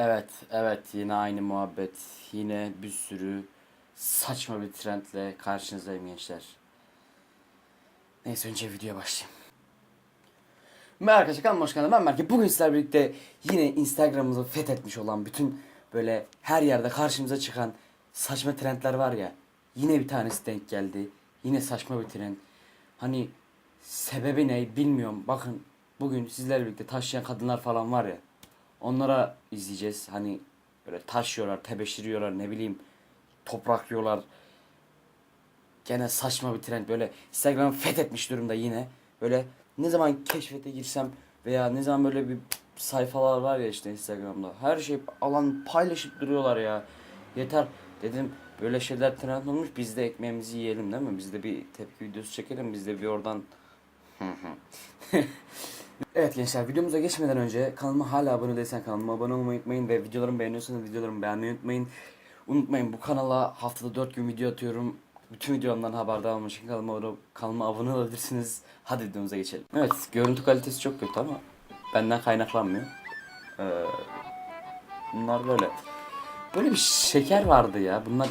Evet, evet yine aynı muhabbet. Yine bir sürü saçma bir trendle karşınızdayım gençler. Neyse önce videoya başlayayım. Merhaba arkadaşlar hoş geldiniz. Ben Berke. Bugün sizlerle birlikte yine Instagram'ımızı fethetmiş olan bütün böyle her yerde karşımıza çıkan saçma trendler var ya. Yine bir tanesi denk geldi. Yine saçma bir trend. Hani sebebi ne bilmiyorum. Bakın bugün sizlerle birlikte taşıyan kadınlar falan var ya. Onlara izleyeceğiz. Hani böyle taşıyorlar, tebeşiriyorlar ne bileyim. Toprak yiyorlar. Gene saçma bir trend böyle Instagram fethetmiş durumda yine. Böyle ne zaman keşfete girsem veya ne zaman böyle bir sayfalar var ya işte Instagram'da. Her şey alan paylaşıp duruyorlar ya. Yeter dedim böyle şeyler trend olmuş biz de ekmeğimizi yiyelim değil mi? Biz de bir tepki videosu çekelim biz de bir oradan Evet gençler videomuza geçmeden önce kanalıma hala abone değilsen kanalıma abone olmayı unutmayın ve videolarımı beğeniyorsanız videolarımı beğenmeyi unutmayın. Unutmayın bu kanala haftada 4 gün video atıyorum. Bütün videolarımdan haberdar olmak için kanalıma abone, kanalıma abone olabilirsiniz. Hadi videomuza geçelim. Evet görüntü kalitesi çok kötü ama benden kaynaklanmıyor. Ee, bunlar böyle. Böyle bir şeker vardı ya. Bunlar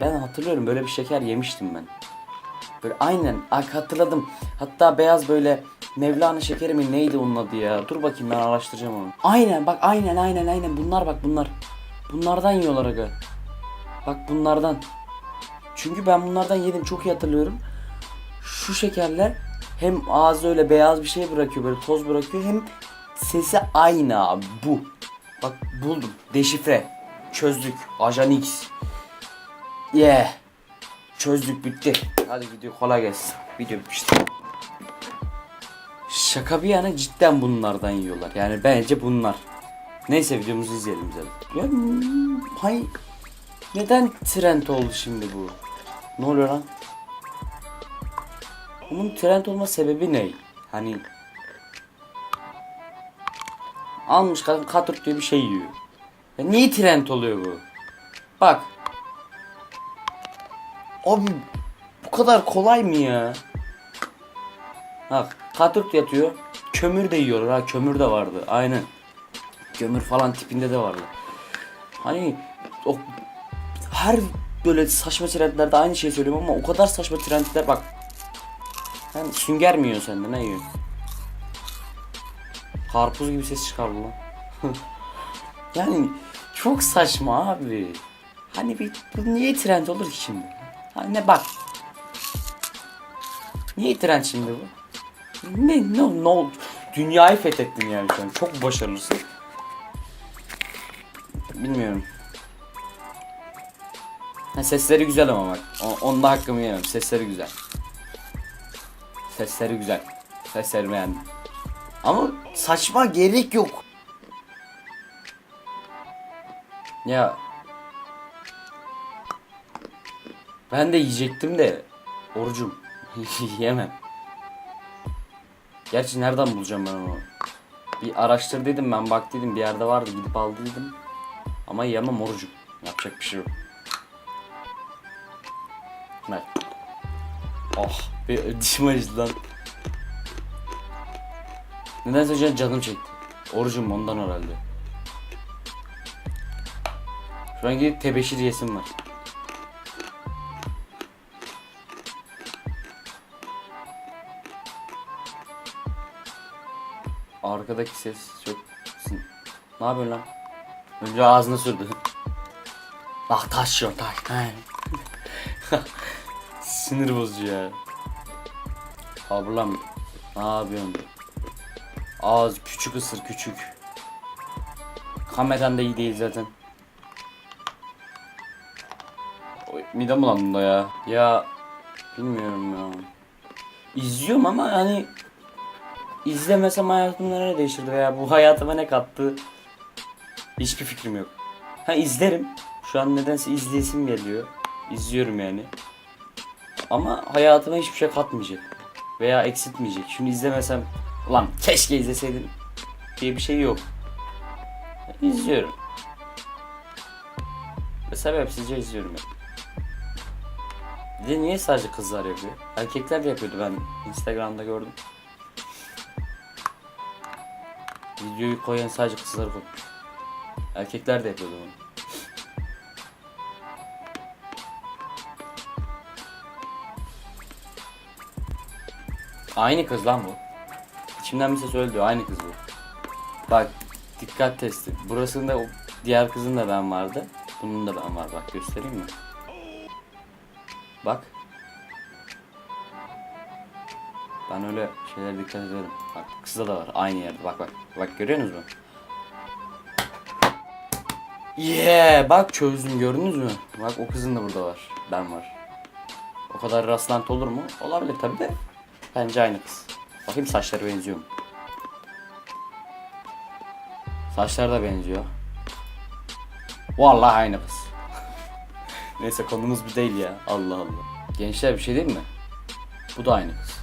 ben hatırlıyorum böyle bir şeker yemiştim ben. Böyle aynen hatırladım. Hatta beyaz böyle Mevlana şekeri mi neydi onun adı ya? Dur bakayım ben araştıracağım onu. Aynen bak aynen aynen aynen bunlar bak bunlar. Bunlardan yiyorlar aga. Bak bunlardan. Çünkü ben bunlardan yedim çok iyi hatırlıyorum. Şu şekerler hem ağzı öyle beyaz bir şey bırakıyor böyle toz bırakıyor hem sesi aynı abi bu. Bak buldum. Deşifre. Çözdük. Ajan X. Yeah. Çözdük bitti. Hadi video kolay gelsin. Video bitmiştir. Şaka bir yana cidden bunlardan yiyorlar. Yani bence bunlar. Neyse videomuzu izleyelim zaten. Ya, hay neden trend oldu şimdi bu? Ne oluyor lan? Bunun trend olma sebebi ne? Hani almış kadın katır diye bir şey yiyor. Ya niye trend oluyor bu? Bak. Abi bu kadar kolay mı ya? Bak katır yatıyor. Kömür de yiyorlar ha kömür de vardı. Aynen. Kömür falan tipinde de vardı. Hani o her böyle saçma trendlerde aynı şeyi söylüyorum ama o kadar saçma trendler bak. Sen sünger mi yiyorsun sen de ne yiyorsun? Karpuz gibi ses çıkardı lan. yani çok saçma abi. Hani bir bu niye trend olur ki şimdi? Hani ne bak. Niye trend şimdi bu? Ne ne ne oldu? Dünyayı fethettin yani an. Çok başarılısın. Bilmiyorum. Ha, sesleri güzel ama bak. Onda hakkımı yemem. Sesleri güzel. Sesleri güzel. Sesleri beğendim. Ama saçma gerek yok. Ya ben de yiyecektim de orucum yemem. Gerçi nereden bulacağım ben onu? Bir araştır dedim ben bak dedim bir yerde vardı gidip aldıydım. Ama yemem orucum. Yapacak bir şey yok. Ne? Oh bir dişim acıdı lan. Nedense can- canım çekti. Orucum ondan herhalde. Şu an gidip tebeşir yesim var. Arkadaki ses çok... Ne yapıyorsun lan? Önce ağzına sürdü. Bak taş yok taş. Sinir bozucu ya. Ablam ne yapıyorsun? Ağız küçük ısır küçük. Kameran da iyi değil zaten. Midem bulandı ya. Ya bilmiyorum ya. İzliyorum ama hani izlemesem hayatımda ne değişirdi veya bu hayatıma ne kattı hiçbir fikrim yok. Ha izlerim. Şu an nedense izleyesim geliyor. İzliyorum yani. Ama hayatıma hiçbir şey katmayacak. Veya eksiltmeyecek. Şunu izlemesem ulan keşke izleseydim diye bir şey yok. İzliyorum. Ve sebepsizce izliyorum yani. Bir de niye sadece kızlar yapıyor? Erkekler de yapıyordu ben Instagram'da gördüm. Videoyu koyan sadece kızlar koymuş. Erkekler de yapıyordu bunu. Aynı kız lan bu. İçimden bir ses diyor. Aynı kız bu. Bak dikkat testi. Burasında o diğer kızın da ben vardı. Bunun da ben var. Bak göstereyim mi? Bak. Ben öyle şeylere dikkat ederim. Bak kızda da var. Aynı yerde. Bak bak. Bak görüyorsunuz mu? Yeah! Bak çözdüm gördünüz mü? Bak o kızın da burada var. Ben var. O kadar rastlantı olur mu? Olabilir tabi de. Bence aynı kız. Bakayım saçları benziyor mu? Saçlar da benziyor. Vallahi aynı kız. Neyse konumuz bu değil ya. Allah Allah. Gençler bir şey değil mi? Bu da aynı kız.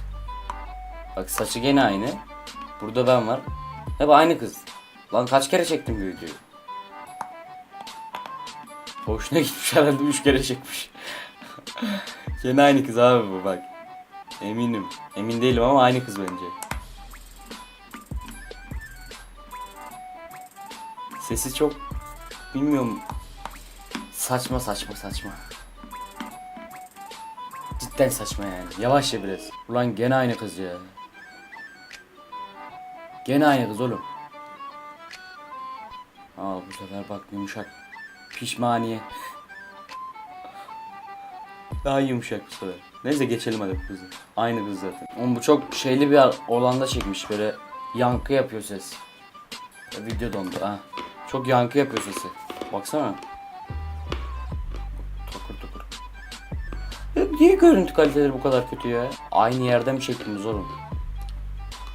Bak saçı gene aynı. Burada ben var. Hep aynı kız. Lan kaç kere çektim bu videoyu? Hoşuna gitmiş herhalde 3 kere çekmiş. gene aynı kız abi bu bak. Eminim. Emin değilim ama aynı kız bence. Sesi çok bilmiyorum. Saçma saçma saçma. Cidden saçma yani. Yavaş ya biraz. Ulan gene aynı kız ya. Gene aynı kız oğlum. Al bu sefer bak yumuşak. Pişmaniye. Daha yumuşak bu sefer. Neyse geçelim hadi bu kızı. Aynı kız zaten. Oğlum bu çok şeyli bir olanda çekmiş böyle yankı yapıyor ses. Ya Video dondu ha. Çok yankı yapıyor sesi. Baksana. Takır takır. Ya niye görüntü kaliteleri bu kadar kötü ya? Aynı yerde mi çektiniz oğlum?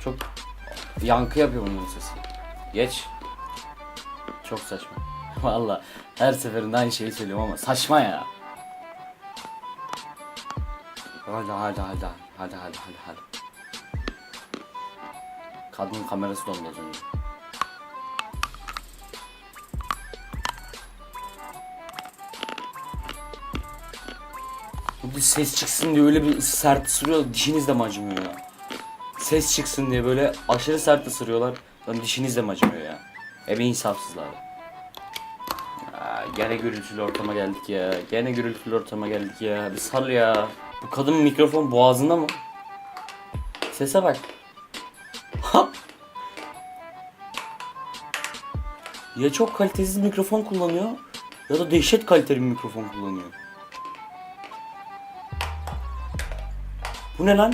Çok yankı yapıyor bunun sesi. Geç. Çok saçma. Valla her seferinde aynı şeyi söylüyorum ama saçma ya. Hadi hadi hadi hadi hadi hadi hadi. Kadın kamerası dondu az önce. Bu ses çıksın diye öyle bir sert ısırıyor dişiniz de mi? Ses çıksın diye böyle aşırı sert ısırıyorlar. Lan dişiniz de mi acımıyor ya? Ebe insafsızlar. Ya, gene gürültülü ortama geldik ya. Gene gürültülü ortama geldik ya. Bir sal ya. Bu kadının mikrofon boğazında mı? Sese bak. Ha! ya çok kalitesiz mikrofon kullanıyor ya da dehşet kaliteli bir mikrofon kullanıyor. Bu ne lan?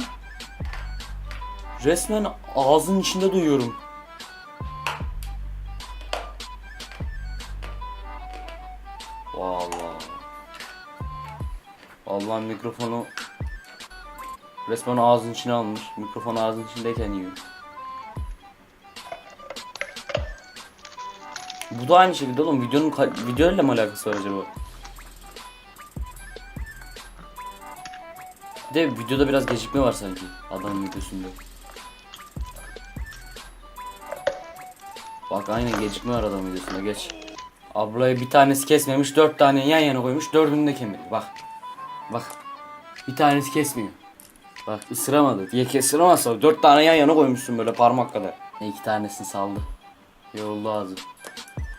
Resmen ağzın içinde duyuyorum. Vallahi. Vallahi mikrofonu resmen ağzın içine almış. Mikrofon ağzın içindeyken yiyor. Bu da aynı şekilde oğlum videonun videoyla mı alakası var acaba? De videoda biraz gecikme var sanki adamın videosunda. Bak aynı gecikme var adamın videosunda geç. Ablayı bir tanesi kesmemiş dört tane yan yana koymuş dördünü de kemiriyor bak. Bak bir tanesi kesmiyor. Bak ısıramadı diye ısıramazsa dört tane yan yana koymuşsun böyle parmak kadar. Ne iki tanesini saldı. Yoruldu ağzı.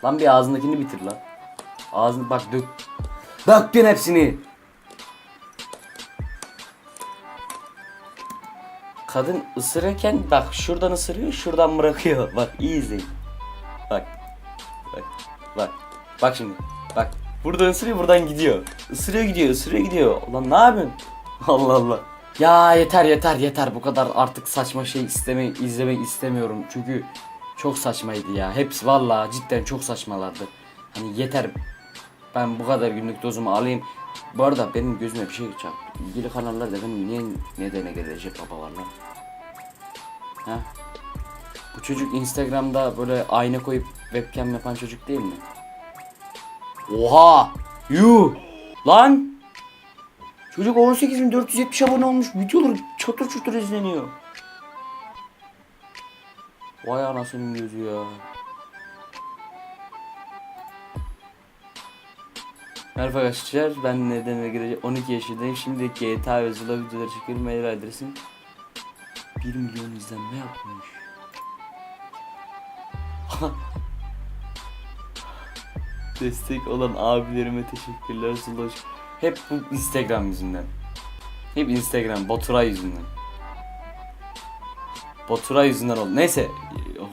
Lan bir ağzındakini bitir lan. Ağzını bak dök. Döktün hepsini. Kadın ısırırken bak şuradan ısırıyor şuradan bırakıyor. Bak iyi izleyin. Bak. Bak. Bak. Bak şimdi. Bak. Buradan ısırıyor buradan gidiyor. Isırıyor gidiyor ısırıyor gidiyor. Ulan ne yapıyorsun? Allah Allah. Ya yeter yeter yeter bu kadar artık saçma şey isteme izlemek istemiyorum. Çünkü çok saçmaydı ya. Hepsi vallahi cidden çok saçmalardı. Hani yeter. Ben bu kadar günlük dozumu alayım. Bu arada benim gözüme bir şey çarptı. İlgili kanallar da benim niye nedene gelecek baba var lan? Ha? Bu çocuk Instagram'da böyle ayna koyup webcam yapan çocuk değil mi? Oha! Yuh! Lan! Çocuk 18.470 abone olmuş. Videoları çatır çatır izleniyor. Vay anasının gözü ya. Merhaba arkadaşlar ben neden ve girecek 12 yaşındayım şimdi GTA ve Zula videoları çekiyorum mail adresim 1 milyon izlenme yapmış Destek olan abilerime teşekkürler Zulaş. Hep bu Instagram yüzünden. Hep Instagram, Baturay yüzünden. Baturay yüzünden oldu. Neyse,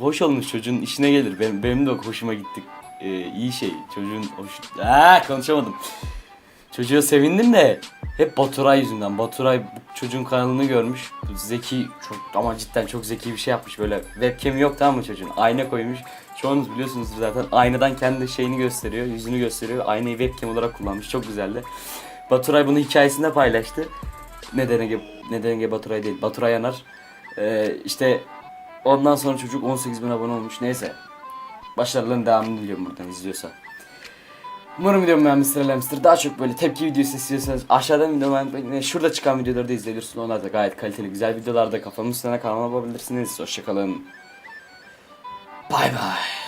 hoş olmuş çocuğun işine gelir. Benim, benim de hoşuma gitti. Ee, iyi şey. Çocuğun hoş... Aa, konuşamadım. Çocuğa sevindim de hep Baturay yüzünden. Baturay çocuğun kanalını görmüş. Zeki çok ama cidden çok zeki bir şey yapmış böyle. Webcam yok tamam mı çocuğun? Ayna koymuş. Çoğunuz biliyorsunuzdur zaten. Aynadan kendi şeyini gösteriyor, yüzünü gösteriyor. Aynayı webcam olarak kullanmış. Çok güzeldi. Baturay bunu hikayesinde paylaştı. Neden Ege, neden Ege Baturay değil. Baturay Yanar. Ee, işte ondan sonra çocuk 18 bin abone olmuş. Neyse. Başarıların devamını diliyorum buradan izliyorsa. Umarım videomu beğenmişsinizdir, beğenmişsinizdir. Daha çok böyle tepki videosu istiyorsanız aşağıdan videomu beğenmeyi, şurada çıkan videoları da izleyebilirsiniz. Onlar da gayet kaliteli, güzel videolarda kafamın üstüne kanalıma yapabilirsiniz. Hoşçakalın. Bay bay.